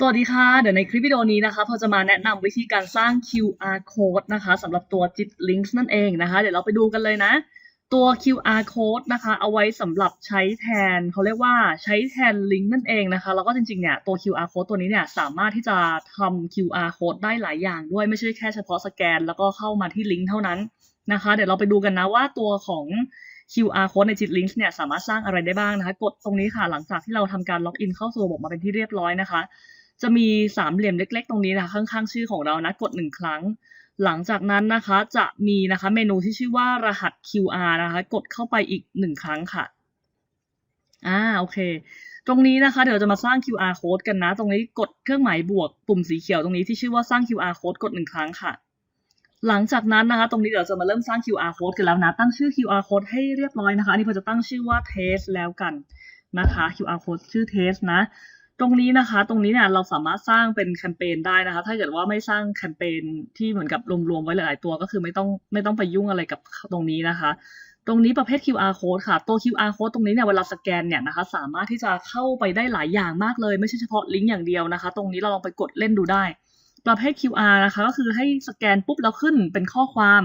สวัสดีค่ะ เดี๋ยวในคลิปวิดีโอนี้นะคะพอจะมาแนะนำวิธีการสร้าง QR code นะคะสำหรับตัว JIT Links นั่นเองนะคะ เดี๋ยวเราไปดูกันเลยนะ ตัว QR code นะคะเอาไว้สำหรับใช้แทนเขาเรียกว่าใช้แทนลิงก์นั่นเองนะคะแล้วก็จริงๆเนี่ยตัว QR code ตัวนี้เนี่ยสามารถที่จะทำ QR code ได้หลายอย่างด้วยไม่ใช่แค่เฉพาะสแกน แล้วก็เข้ามาที่ลิงก์เท่านั้นนะคะ เดี๋ยวเราไปดูกันนะว่าตัวของ QR code ใน JIT Links เนี่ยสามารถสร้างอะไรได้บ้างนะคะ กดตรงนี้ค่ะหลังจากที่เราทำการล็อกอินเข้าสู่ระบบมาเป็นที่เรียบร้อยนะคะ จะมีสามเหลี่ยมเล็ก ๆ ตรงนี้นะคะข้างๆ ชื่อของเรานะกดหนึ่งครั้ง หลังจากนั้นนะคะจะมีนะคะเมนูที่ชื่อว่ารหัส QR นะคะกดเข้าไปอีกหนึ่งครั้งค่ะอ่าโอเค ตรงนี้นะคะเดี๋ยวจะมาสร้าง QR code กันนะ ตรงนี้กดเครื่องหมายบวกปุ่มสีเขียวตรงนี้ที่ชื่อว่าสร้าง QR code กดหนึ่งครั้งค่ะ หลังจากนั้นนะคะ ตรงนี้เดี๋ยวจะมาเริ่มสร้าง QR code กันแล้วนะ ตั้งชื่อ QR code ให้เรียบร้อยนะคะอันนี้พอจะตั้งชื่อว่า test แล้วกันนะคะ QR code ชื่อ test นะ ตรงนี้นะคะ ตรงนี้เนี่ยเราสามารถสร้างเป็นแคมเปญได้นะคะ ถ้าเกิดว่าไม่สร้างแคมเปญที่เหมือนกับรวมๆไว้หลายๆตัวก็คือไม่ต้องไม่ต้องไปยุ่งอะไรกับตรงนี้นะคะ ตรงนี้ประเภท QR code ค่ะ ตัว QR code ตรงนี้เนี่ยเวลาสแกนเนี่ยนะคะ สามารถที่จะเข้าไปได้หลายอย่างมากเลย ไม่ใช่เฉพาะลิงก์อย่างเดียวนะคะ ตรงนี้เราลองไปกดเล่นดูได้ ประเภท QR นะคะ ก็คือให้สแกนปุ๊บแล้วขึ้นเป็นข้อความ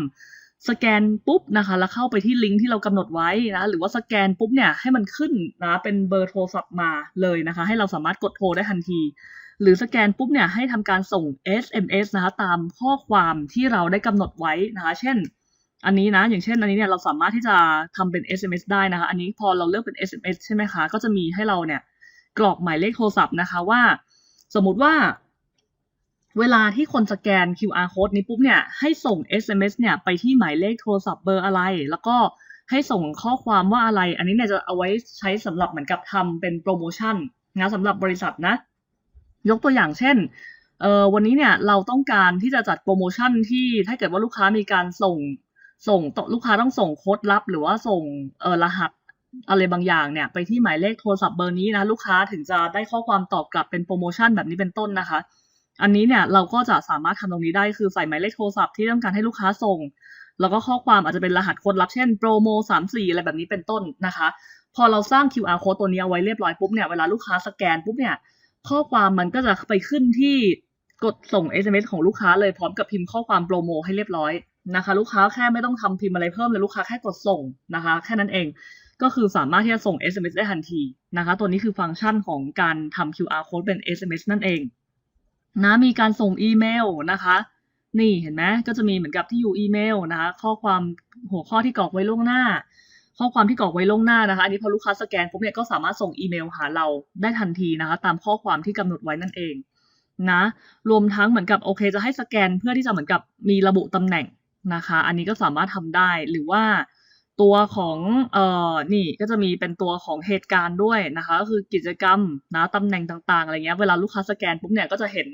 สแกนปุ๊บนะคะแล้วเข้าไปที่ลิงก์ที่เรากำหนดไว้นะหรือว่าสแกนปุ๊บเนี่ยให้มันขึ้นนะเป็นเบอร์โทรศัพท์มาเลยนะคะ ให้เราสามารถกดโทรได้ทันที หรือสแกนปุ๊บเนี่ยให้ทำการส่ง SMS นะคะตามข้อความที่เราได้กำหนดไว้นะคะ เช่น อันนี้นะอย่างเช่นอันนี้เนี่ยเราสามารถที่จะทำเป็น SMS ได้นะคะ อันนี้พอเราเลือกเป็น SMS ใช่ไหมคะก็จะมีให้เราเนี่ยกรอกหมายเลขโทรศัพท์นะคะว่า สมมุติว่า เวลาที่คนสแกน QR code นี้ปุ๊บเนี่ยให้ส่ง SMS เนี่ยไปที่หมายเลขโทรศัพท์เบอร์อะไร แล้วก็ให้ส่งข้อความว่าอะไร อันนี้เนี่ยจะเอาไว้ใช้สำหรับเหมือนกับทำเป็นโปรโมชั่นนะสำหรับบริษัทนะ ยกตัวอย่างเช่นเออวันนี้เนี่ยเราต้องการที่จะจัดโปรโมชั่นที่ถ้าเกิดว่าลูกค้ามีการส่งส่งลูกค้าต้องส่งโค้ดลับ หรือว่าส่งเออรหัสอะไรบางอย่างเนี่ยไปที่หมายเลขโทรศัพท์เบอร์นี้นะลูกค้าถึงจะได้ข้อความตอบกลับเป็นโปรโมชั่นแบบนี้เป็นต้นนะคะ อันนี้เนี่ยเราก็จะสามารถทำตรงนี้ได้คือใส่หมายเลขโทรศัพท์ที่ต้องการให้ลูกค้าส่ง แล้วก็ข้อความอาจจะเป็นรหัสโค้ดลับเช่นโปรโมสามสี่อะไรแบบนี้เป็นต้นนะคะ พอเราสร้าง QR code ตัวนี้เอาไว้เรียบร้อยปุ๊บเนี่ยเวลาลูกค้าสแกนปุ๊บเนี่ยข้อความมันก็จะไปขึ้นที่กดส่ง SMS ของลูกค้าเลยพร้อมกับพิมพ์ข้อความโปรโมให้เรียบร้อยนะคะ ลูกค้าแค่ไม่ต้องทำพิมพ์อะไรเพิ่มเลยลูกค้าแค่กดส่งนะคะ แค่นั้นเองก็คือสามารถที่จะส่ง SMS ได้ทันทีนะคะ ตัวนี้คือฟังก์ชันของการทำ QR code เป็น SMS นั่นเอง นะมีการส่งอีเมลนะคะ นี่เห็นไหมก็จะมีเหมือนกับที่อยู่อีเมลนะคะ ข้อความหัวข้อที่กรอกไว้ล่วงหน้า ข้อความที่กรอกไว้ล่วงหน้านะคะ อันนี้พอลูกค้าสแกนปุ๊บเนี่ยก็สามารถส่งอีเมลหาเราได้ทันทีนะคะ ตามข้อความที่กำหนดไว้นั่นเองนะ รวมทั้งเหมือนกับโอเคจะให้สแกนเพื่อที่จะเหมือนกับมีระบุตำแหน่งนะคะ อันนี้ก็สามารถทำได้หรือว่า ตัวของเอ่อนี่ก็จะมีเป็นตัวของเหตุการณ์ด้วยนะคะก็คือกิจกรรมนะตำแหน่งต่างๆอะไรเงี้ยเวลาลูกค้าสแกนปุ๊บเนี่ยก็จะเห็น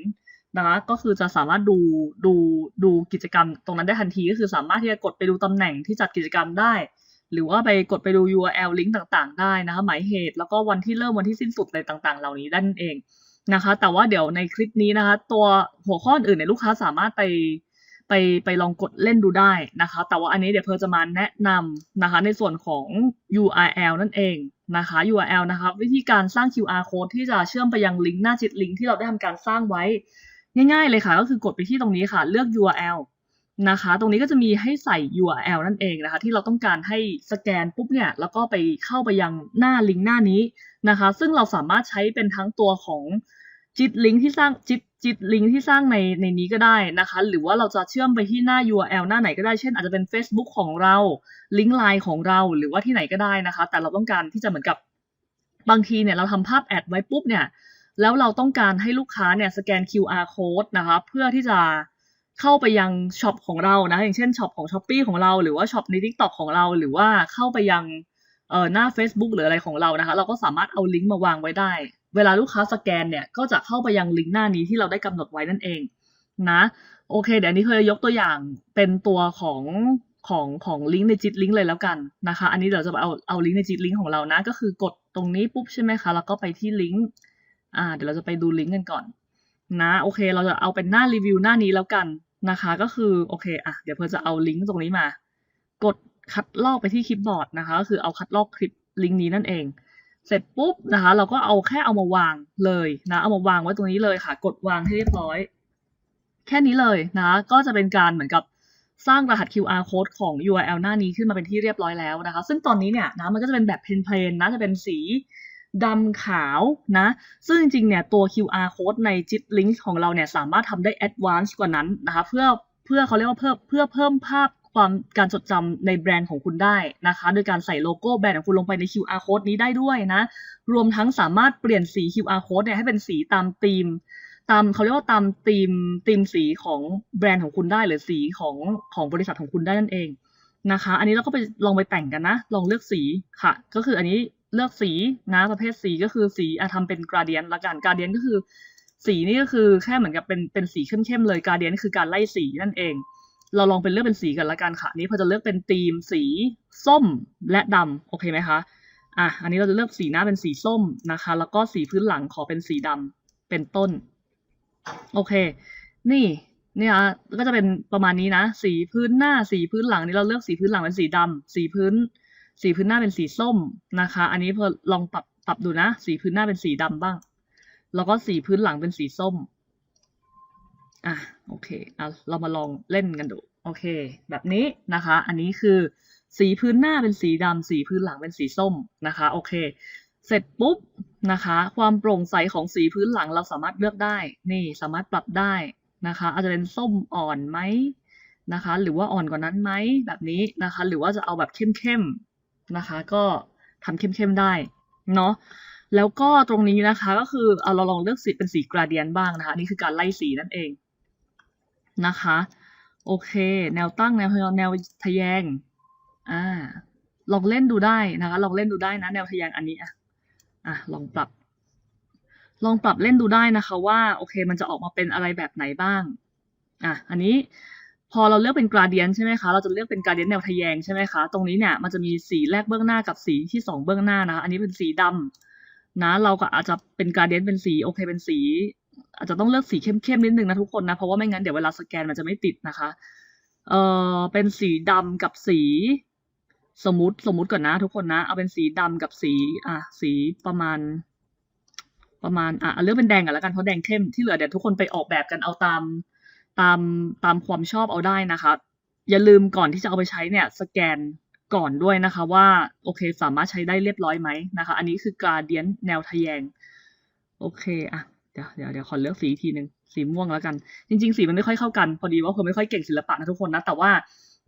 นะคะก็คือจะสามารถดูดูดูกิจกรรมตรงนั้นได้ทันทีก็คือสามารถที่จะกดไปดูตำแหน่งที่จัดกิจกรรมได้ หรือว่าไปกดไปดู URL ลิงก์ต่างๆ ได้นะคะหมายเหตุ แล้วก็วันที่เริ่มวันที่สิ้นสุดอะไรต่างๆ เหล่านี้ด้นั่นเองนะคะ แต่ว่าเดี๋ยวในคลิปนี้นะคะ ตัวหัวข้ออื่นเนี่ยลูกค้าสามารถไป ไปไปลองกดเล่นดูได้นะคะ แต่ว่าอันนี้เดี๋ยวเพอจะมาแนะนำนะคะในส่วนของ URL นั่นเองนะคะ URL นะคะวิธีการสร้าง QR code ที่จะเชื่อมไปยังลิงก์หน้าจิตลิงก์ที่เราได้ทำการสร้างไว้ ง่ายๆเลยค่ะ ก็คือกดไปที่ตรงนี้ค่ะ เลือก URL นะคะ ตรงนี้ก็จะมีให้ใส่ URL นั่นเองนะคะ ที่เราต้องการให้สแกนปุ๊บเนี่ยแล้วก็ไปเข้าไปยังหน้าลิงก์หน้านี้นะคะ ซึ่งเราสามารถใช้เป็นทั้งตัวของจิตลิงก์ที่สร้างจิต จิตลิงก์ที่สร้างในในนี้ก็ได้นะคะ หรือว่าเราจะเชื่อมไปที่หน้า URL หน้าไหนก็ได้ เช่นอาจจะเป็น Facebook ของเรา ลิงก์ไลน์ของเรา หรือว่าที่ไหนก็ได้นะคะ แต่เราต้องการที่จะเหมือนกับบางทีเนี่ยเราทำภาพแอดไว้ปุ๊บเนี่ย แล้วเราต้องการให้ลูกค้าเนี่ยสแกน QR code นะคะ เพื่อที่จะเข้าไปยังช็อปของเรานะ อย่างเช่นช็อปของ s h อ p e e ของเรา หรือว่าช็อปใน TikTok ของเรา หรือว่าเข้าไปยังเอ่อหน้า Facebook หรืออะไรของเรานะคะ เราก็สามารถเอาลิงก์มาวางไว้ได้ เวลาลูกค้าสแกนเนี่ยก็จะเข้าไปยังลิงก์หน้านี้ที่เราได้กำหนดไว้นั่นเองนะโอเค เดี๋ยวนี้เคยยกตัวอย่างเป็นตัวของของของลิงก์ในจิตลิงก์เลยแล้วกันนะคะ อันนี้เดี๋ยวจะเอาเอาลิงก์ในจิตลิงก์ของเรานะ ก็คือกดตรงนี้ปุ๊บใช่ไหมคะ แล้วก็ไปที่ลิงก์อ่าเดี๋ยวเราจะไปดูลิงก์กันก่อนนะโอเคเราจะเอาเป็นหน้ารีวิวหน้านี้แล้วกันนะคะ ก็คือโอเคอะเดี๋ยวเพื่อจะเอาลิงก์ตรงนี้มา กดคัดลอกไปที่คลิปบอร์ดนะคะก็คือเอาคัดลอกคลิปลิงก์นี้นั่นเอง เสร็จปุ๊บนะคะ เราก็เอาแค่เอามาวางเลยนะเอามาวางไว้ตรงนี้เลยค่ะ กดวางให้เรียบร้อย แค่นี้เลยนะ ก็จะเป็นการเหมือนกับสร้างรหัส QR code ของ URL หน้านี้ขึ้นมาเป็นที่เรียบร้อยแล้วนะคะ ซึ่งตอนนี้เนี่ยนะมันก็จะเป็นแบบเพลนๆนะจะเป็นสีดำขาวนะ ซึ่งจริงๆเนี่ยตัว QR code ใน JIT Link ของเราเนี่ยสามารถทำได้ advanced กว่านั้นนะคะ เพื่อเพื่อเขาเรียกว่าเพิ่มเพื่อเพิ่มภาพ ความการจดจำในแบรนด์ของคุณได้นะคะ โดยการใส่โลโก้แบรนด์ของคุณลงไปใน QR code นี้ได้ด้วยนะ รวมทั้งสามารถเปลี่ยนสี QR code เนี่ยให้เป็นสีตามธีม ตามเขาเรียกว่าตามธีมธีมสีของแบรนด์ของคุณได้หรือสีของของบริษัทของคุณได้นั่นเองนะคะ อันนี้เราก็ไปลองไปแต่งกันนะ ลองเลือกสีค่ะ ก็คืออันนี้เลือกสีนะประเภทสีก็คือสีอะทำเป็นกราเดียนละกันกราเดียนก็คือ สีนี่ก็คือแค่เหมือนกับเป็นเป็นสีเข้มๆเลยกราเดียนคือการไล่สีนั่นเอง เราลองเป็นเลือกเป็นสีกันละกันค่ะนี้พอจะเลือกเป็นธีมสีส้มและดำโอเคไหมคะอะอันนี้เราจะเลือกสีหน้าเป็นสีส้มนะคะ แล้วก็สีพื้นหลังขอเป็นสีดำเป็นต้น โอเค นี่เนี่ยก็จะเป็นประมาณนี้นะ สีพื้นหน้าสีพื้นหลังนี่เราเลือกสีพื้นหลังเป็นสีดำสีพื้น สีพื้นหน้าเป็นสีส้มนะคะ อันนี้พอลองปรับปรับดูนะ สีพื้นหน้าเป็นสีดำบ้าง แล้วก็สีพื้นหลังเป็นสีส้ม อะโอเคอะเรามาลองเล่นกันดู โอเค แบบนี้นะคะ อันนี้คือสีพื้นหน้าเป็นสีดำสีพื้นหลังเป็นสีส้มนะคะ โอเค เสร็จปุ๊บนะคะ ความโปร่งใสของสีพื้นหลังเราสามารถเลือกได้ นี่สามารถปรับได้นะคะ อาจจะเป็นส้มอ่อนไหมนะคะ หรือว่าอ่อนกว่านั้นไหมแบบนี้นะคะ หรือว่าจะเอาแบบเข้มๆนะคะ ก็ทำเข้มๆได้เนาะแล้วก็ตรงนี้นะคะก็คือเอาเราลองเลือกสีเป็นสีกราเดียนบ้างนะคะนี่คือการไล่สีนั่นเอง นะคะ โอเค แนวตั้งแนวแนวทะแยงอ่าลองเล่นดูได้นะคะ ลองเล่นดูได้นะ แนวทะแยงอันนี้อะอะลองปรับ ลองปรับเล่นดูได้นะคะว่าโอเค มันจะออกมาเป็นอะไรแบบไหนบ้างอะอันนี้พอเราเลือกเป็นกราเดียนใช่ไหมคะ เราจะเลือกเป็นกราเดียนแนวทะแยงใช่ไหมคะ ตรงนี้เนี่ยมันจะมีสีแรกเบื้องหน้ากับสีที่สองเบื้องหน้านะคะอันนี้เป็นสีดำนะ เราก็อาจจะเป็นกราเดียนเป็นสีโอเคเป็นสี อาจจะต้องเลือกสีเข้มๆนิดนึงนะทุกคนนะ เพราะว่าไม่งั้นเดี๋ยวเวลาสแกนมันจะไม่ติดนะคะ เอ่อเป็นสีดำกับสี สมมติสมมติก่อนนะ ทุกคนนะ เอาเป็นสีดำกับสีอะสีประมาณ ประมาณอะเลือกเป็นแดงกันแล้วกันเพราะแดงเข้มที่เหลือเดี๋ยวทุกคนไปออกแบบกันเอาตามตามตามความชอบเอาได้นะคะ อย่าลืมก่อนที่จะเอาไปใช้เนี่ยสแกนก่อนด้วยนะคะว่าโอเคสามารถใช้ได้เรียบร้อยไหมนะคะ อันนี้คือกราเดียนแนวทะแยง โอเคอะ เดี๋ยวเดี๋ยวเดี๋ยวขอเลือกสีทีหนึ่งสีม่วงแล้วกัน จริง ๆ สีมันไม่ค่อยเข้ากัน พอดีว่าผมไม่ค่อยเก่งศิลปะนะทุกคนนะ แต่ว่า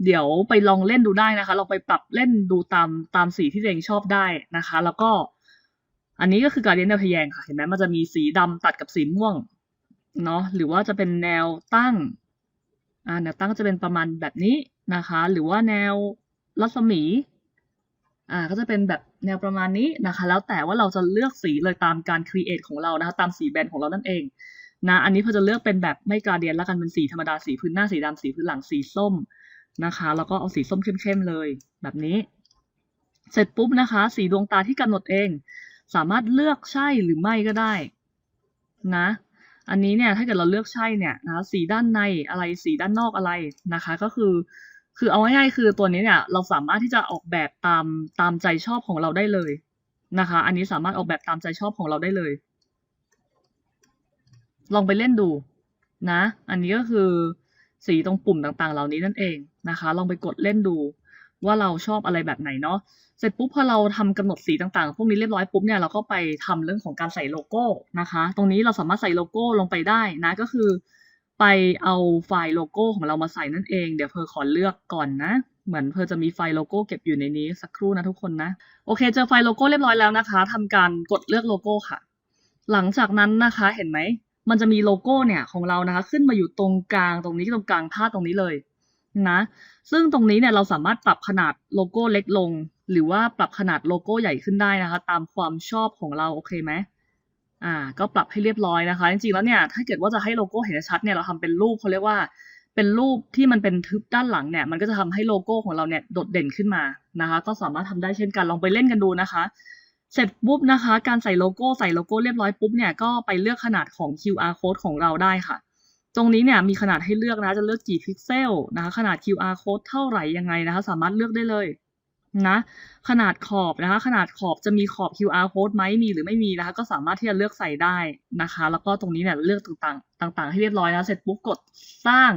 เดี๋ยวไปลองเล่นดูได้นะคะลองไปปรับเล่นดูตามตามสีที่ตัวเองชอบได้นะคะ แล้วก็ อันนี้ก็คือการเรียนแนวทะแยงค่ะ เห็นไหมมันจะมีสีดำตัดกับสีม่วงเนาะ หรือว่าจะเป็นแนวตั้ง อ่า แนวตั้งก็จะเป็นประมาณแบบนี้นะคะ หรือว่าแนวรัศมี อ่าก็จะเป็นแบบแนวประมาณนี้นะคะ แล้วแต่ว่าเราจะเลือกสีเลยตามการครีเอทของเรานะคะตามสีแบรนด์ของเรานั่นเองนะอันนี้พอจะเลือกเป็นแบบไม่กราเดียนแล้วกันเป็นสีธรรมดาสีพื้นหน้าสีดำสีพื้นหลังสีส้มนะคะ แล้วก็เอาสีส้มเข้มๆเลย แบบนี้ เสร็จปุ๊บนะคะ สีดวงตาที่กำหนดเอง สามารถเลือกใช่หรือไม่ก็ได้นะอันนี้เนี่ยถ้าเกิดเราเลือกใช่เนี่ยนะสีด้านในอะไรสีด้านนอกอะไรนะคะ ก็คือ คือเอาง่ายๆคือตัวนี้เนี่ย เราสามารถที่จะออกแบบตามตามใจชอบของเราได้เลยนะคะ อันนี้สามารถออกแบบตามใจชอบของเราได้เลย ลองไปเล่นดูนะ อันนี้ก็คือสีตรงปุ่มต่างๆ เหล่านี้นั่นเองนะคะ ลองไปกดเล่นดูว่าเราชอบอะไรแบบไหนเนาะ เสร็จปุ๊บพอเราทำกำหนดสีต่างๆ พวกนี้เรียบร้อยปุ๊บเนี่ยเราก็ไปทำเรื่องของการใส่โลโก้นะคะ ตรงนี้เราสามารถใส่โลโก้ลงไปได้นะก็คือ ไปเอาไฟล์โลโก้ของเรามาใส่นั่นเอง เดี๋ยวเพอขอเลือกก่อนนะ เหมือนเพอจะมีไฟล์โลโก้เก็บอยู่ในนี้สักครู่นะทุกคนนะ โอเค เจอไฟล์โลโก้เรียบร้อยแล้วนะคะทำการกดเลือกโลโก้ค่ะ หลังจากนั้นนะคะเห็นไหม มันจะมีโลโก้เนี่ยของเรานะคะ ขึ้นมาอยู่ตรงกลางตรงนี้ตรงกลางภาพตรงนี้เลยนะ ซึ่งตรงนี้เนี่ยเราสามารถปรับขนาดโลโก้เล็กลง หรือว่าปรับขนาดโลโก้ใหญ่ขึ้นได้นะคะ ตามความชอบของเราโอเคไหม อ่า ก็ปรับให้เรียบร้อยนะคะ จริงๆแล้วเนี่ย ถ้าเกิดว่าจะให้โลโก้เห็นชัดเนี่ย เราทำเป็นรูปเขาเรียกว่า เป็นรูปที่มันเป็นทึบด้านหลังเนี่ย มันก็จะทำให้โลโก้ของเราเนี่ยโดดเด่นขึ้นมานะคะ ก็สามารถทำได้เช่นกัน ลองไปเล่นกันดูนะคะ เสร็จปุ๊บนะคะ การใส่โลโก้ใส่โลโก้เรียบร้อยปุ๊บเนี่ย ก็ไปเลือกขนาดของ QR code ของเราได้ค่ะ ตรงนี้เนี่ยมีขนาดให้เลือกนะ จะเลือกกี่พิกเซลนะคะ ขนาด QR code เท่าไหร่ยังไงนะคะ สามารถเลือกได้เลย นะขนาดขอบนะคะ ขนาดขอบจะมีขอบ QR code ไหมมีหรือไม่มีนะคะ ก็สามารถที่จะเลือกใส่ได้นะคะ แล้วก็ตรงนี้เนี่ยเลือกต่างๆ ต่าง ๆ ให้เรียบร้อยนะเสร็จปุ๊บกดสร้าง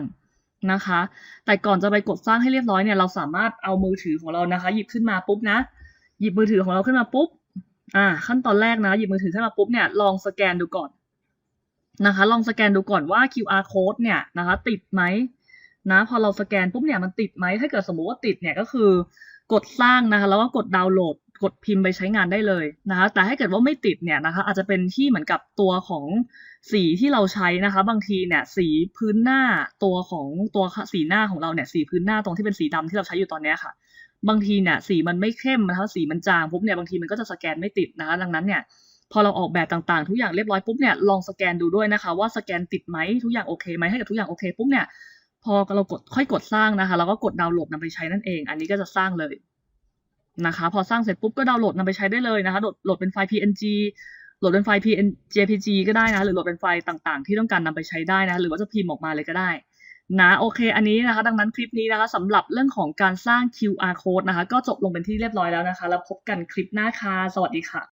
นะคะ แต่ก่อนจะไปกดสร้างให้เรียบร้อยเนี่ยเราสามารถเอามือถือของเรานะคะ หยิบขึ้นมาปุ๊บนะหยิบมือถือของเราขึ้นมาปุ๊บอ่าขั้นตอนแรกนะหยิบมือถือขึ้นมาปุ๊บเนี่ยลองสแกนดูก่อนนะคะ ลองสแกนดูก่อนว่า QR code เนี่ยนะคะ ติดไหมนะพอเราสแกนปุ๊บเนี่ยมันติดไหมถ้าเกิดสมมุติว่าติดเนี่ยก็คือ กดสร้างนะคะแล้วก็กดดาวน์โหลด กดพิมพ์ไปใช้งานได้เลยนะคะแต่ถ้าเกิดว่าไม่ติดเนี่ยนะคะอาจจะเป็นที่เหมือนกับตัวของสีที่เราใช้นะคะ บางทีเนี่ยสีพื้นหน้าตัวของตัวสีหน้าของเราเนี่ยสีพื้นหน้าตรงที่เป็นสีดำที่เราใช้อยู่ตอนนี้ค่ะ บางทีเนี่ยสีมันไม่เข้มนะคะสีมันจางปุ๊บเนี่ยบางทีมันก็จะสแกนไม่ติดนะคะดังนั้นเนี่ยพอเราออกแบบต่างๆ ทุกอย่างเรียบร้อยปุ๊บเนี่ยลองสแกนดูด้วยนะคะ ว่าสแกนติดไหมทุกอย่างโอเคไหมถ้าเกิดทุกอย่างโอเคปุ๊บเนี่ย พอเรากดค่อยกดสร้างนะคะแล้วก็กดดาวน์โหลดนำไปใช้นั่นเอง อันนี้ก็จะสร้างเลยนะคะ พอสร้างเสร็จปุ๊บก็ดาวน์โหลดนำไปใช้ได้เลยนะคะโหลดโหลดเป็นไฟล์ PNG โหลดเป็นไฟล์ PNG JPG ก็ได้นะหรือโหลดเป็นไฟล์ต่างๆ ที่ต้องการนำไปใช้ได้นะหรือว่าจะพิมพ์ออกมาเลยก็ได้นะโอเค อันนี้นะคะ ดังนั้นคลิปนี้นะคะสำหรับเรื่องของการสร้าง QR code นะคะ ก็จบลงเป็นที่เรียบร้อยแล้วนะคะ แล้วพบกันคลิปหน้าค่ะ สวัสดีค่ะ